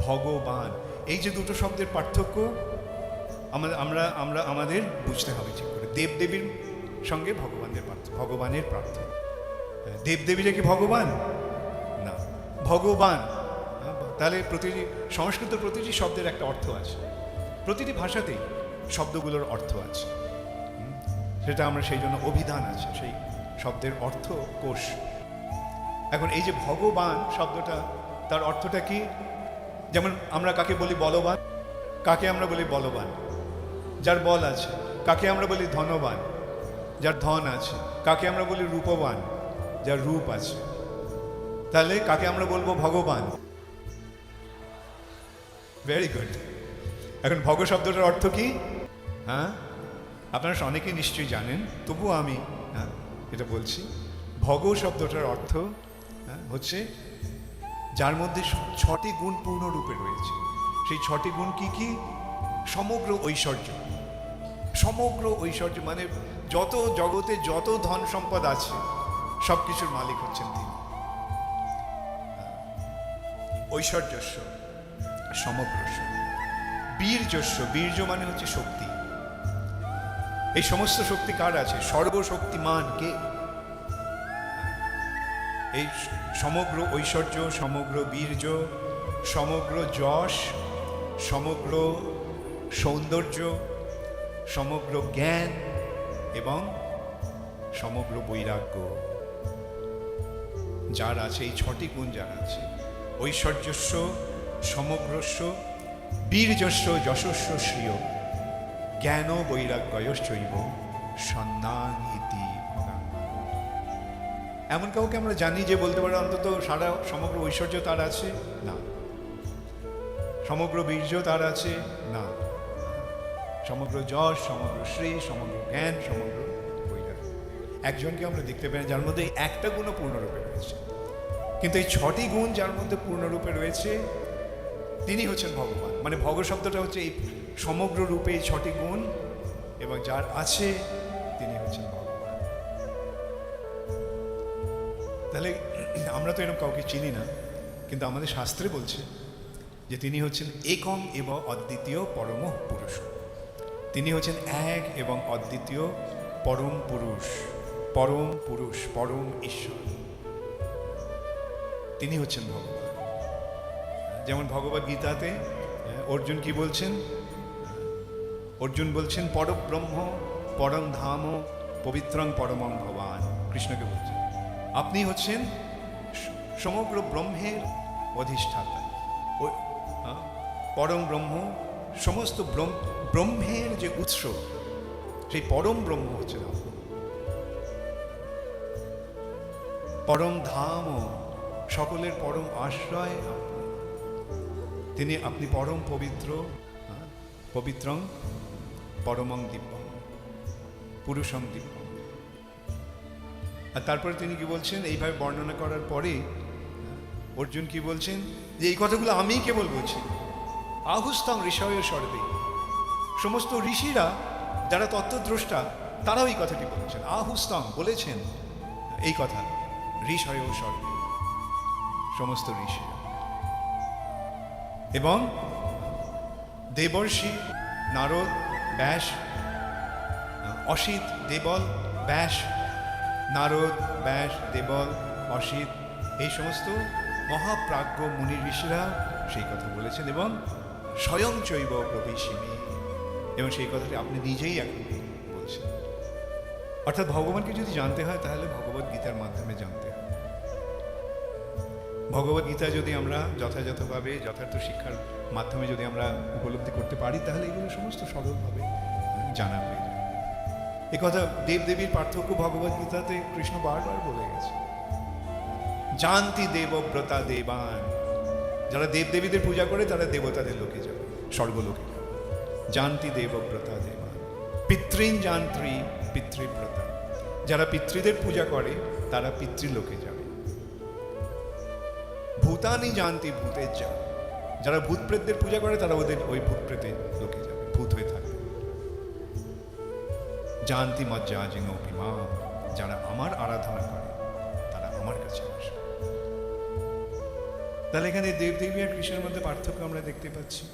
ভগবান। এই যে দুটো শব্দের পার্থক্য আমাদের আমরা আমরা আমাদের বুঝতে হবে ঠিক করে। দেবদেবীর সঙ্গে ভগবানের পার্থক্য ভগবানের পার্থক্য হ্যাঁ, দেবদেবীরা কি ভগবান? না ভগবান। হ্যাঁ, তাহলে প্রতিটি সংস্কৃত প্রতিটি শব্দের একটা অর্থ আছে। প্রতিটি ভাষাতেই শব্দগুলোর অর্থ আছে। সেটা আমরা সেই জন্য অভিধান আছে সেই শব্দের অর্থ কোষ এখন এই যে ভগবান শব্দটা তার অর্থটা কি? যেমন আমরা কাকে বলি বলবান কাকে আমরা বলি বলবান? যার বল আছে কাকে আমরা বলি ধনবান? যার ধন আছে কাকে আমরা বলি রূপবান? যার রূপ আছে। তাহলে কাকে আমরা বলব ভগবান? ভেরি গুড এখন ভগ শব্দটার অর্থ কি? হ্যাঁ? আপনারা অনেকেই নিশ্চয়ই জানেন তবুও আমি হ্যাঁ এটা বলছি। ভগ শব্দটার অর্থ হ্যাঁ, হচ্ছে যার মধ্যে ছটি গুণ পূর্ণরূপে রয়েছে। সেই ছটি গুণ কি কি? সমগ্র ঐশ্বর্য। সমগ্র ঐশ্বর্য মানে যত জগতে যত ধন সম্পদ আছে সব কিছুর মালিক হচ্ছেন তিনি। ঐশ্বর্যস্ব, সমগ্রস্ব। বীর্যস্ব, বীর্য মানে হচ্ছে শক্তি। এই সমস্ত শক্তি কার আছে? সর্বশক্তিমান কে? এই সমগ্র ঐশ্বর্য, সমগ্র বীর্য, সমগ্র যশ, সমগ্র সৌন্দর্য, সমগ্র জ্ঞান এবং সমগ্র বৈরাগ্য। যার আছে, এই ছটি গুণ যার আছে, ঐশ্বর্যস্ব, সমগ্রস্ব, বীর্যস্ব, যশস্ব, শ্রিয়, জ্ঞান বৈরাগ্যয়শ্চৈব সন্ধান ইতি। এমন কাউকে আমরা জানি যে বলতে পারে অন্তত সারা সমগ্র ঐশ্বর্য তার আছে? না। সমগ্র বীর্য তার আছে? না। সমগ্র যশ, সমগ্র শ্রী, সমগ্র জ্ঞান, সমগ্র একজনকে আমরা দেখতে পাই যার মধ্যে একটা গুণও পূর্ণরূপে রয়েছে। কিন্তু এই ছটি গুণ যার মধ্যে পূর্ণরূপে রয়েছে, তিনি হচ্ছেন ভগবান। মানে ভগ শব্দটা হচ্ছে এই সমগ্র রূপে এই ছটি গুণ, এবং যার আছে তাহলে আমরা তো এরকম কাউকে চিনি না কিন্তু আমাদের শাস্ত্রে বলছে যে তিনি হচ্ছেন একম এবং অদ্বিতীয় পরম পুরুষ। তিনি হচ্ছেন এক এবং অদ্বিতীয় পরম পুরুষ পরম পুরুষ পরম ঈশ্বর। তিনি হচ্ছেন ভগবান। যেমন ভগবত গীতাতে হ্যাঁ, অর্জুন কি বলছেন? অর্জুন বলছেন পরব্রহ্ম পরম ধাম পবিত্রং পরমং ভগবান। কৃষ্ণকে বলছেন। আপনি হচ্ছেন সমগ্র ব্রহ্মের অধিষ্ঠাতা। ও হ্যাঁ, পরম ব্রহ্ম সমস্ত ব্রহ্ম ব্রহ্মের যে উৎস সেই পরম ব্রহ্ম হচ্ছেন পরম ধাম সকলের পরম আশ্রয় তিনি আপনি পরম পবিত্র হ্যাঁ, পবিত্রং পরমং দিব্যং পুরুষং দিব্যং। আর তারপরে তিনি কি বলছেন? এইভাবে বর্ণনা করার পরে, অর্জুন কি বলছেন? যে এই কথাগুলো আমিই কেবল বলছি। আহুস্তং ঋষয় সর্বে। সমস্ত ঋষিরা যারা তত্ত্বদ্রষ্টা, তারাও এই কথাটি বলেছেন। আহুস্তং বলেছেন এই কথা, ঋষয় সর্বে। সমস্ত ঋষিরা। এবং দেবর্ষি, নারদ, ব্যাস, অসিত, দেবল, ব্যাস নারদ, ব্যাস, দেবল, অসিত, এই সমস্ত মহাপ্রাজ্ঞ মুনি ঋষিরা সেই কথা বলেছেন এবং স্বয়ং চৈব প্রবেশিনী এবং সেই কথাটি আপনি নিজেই এখন বলছেন। অর্থাৎ ভগবানকে যদি জানতে হয়, তাহলে ভগবত গীতার মাধ্যমে জানতে হয়। ভগবত গীতা যদি আমরা যথাযথভাবে, যথার্থ শিক্ষার মাধ্যমে যদি আমরা উপলব্ধি করতে পারি, তাহলে এগুলো সমস্ত সরলভাবে জানা হয়ে যায় এ কথা দেবদেবীর পার্থক্য ভগবত গীতাতে কৃষ্ণ বারবার বলে গেছে। জানতি দেবব্রতা দেবান। যারা দেবদেবীদের পূজা করে, তারা দেবতাদের লোকে যাবে, স্বর্গলোকে জানতি দেবব্রতা দেবান। পিতৃন যান্ত্রী পিতৃব্রতা। যারা পিতৃদের পূজা করে, তারা পিতৃলোকে যাবে। ভূতানি জানতি ভূতের যা যারা ভূত প্রেতদের পূজা করে, তারা ওদের ওই ভূত প্রেতে লোকে যাবে, ভূত হয়ে থাকবে জানতি মজ্জা জিঙ্গা যারা আমার আরাধনা করে, তারা আমার কাছে আসে। তাহলে এখানে দেবদেবী আর কৃষ্ণের মধ্যে পার্থক্য আমরা দেখতে পাচ্ছি।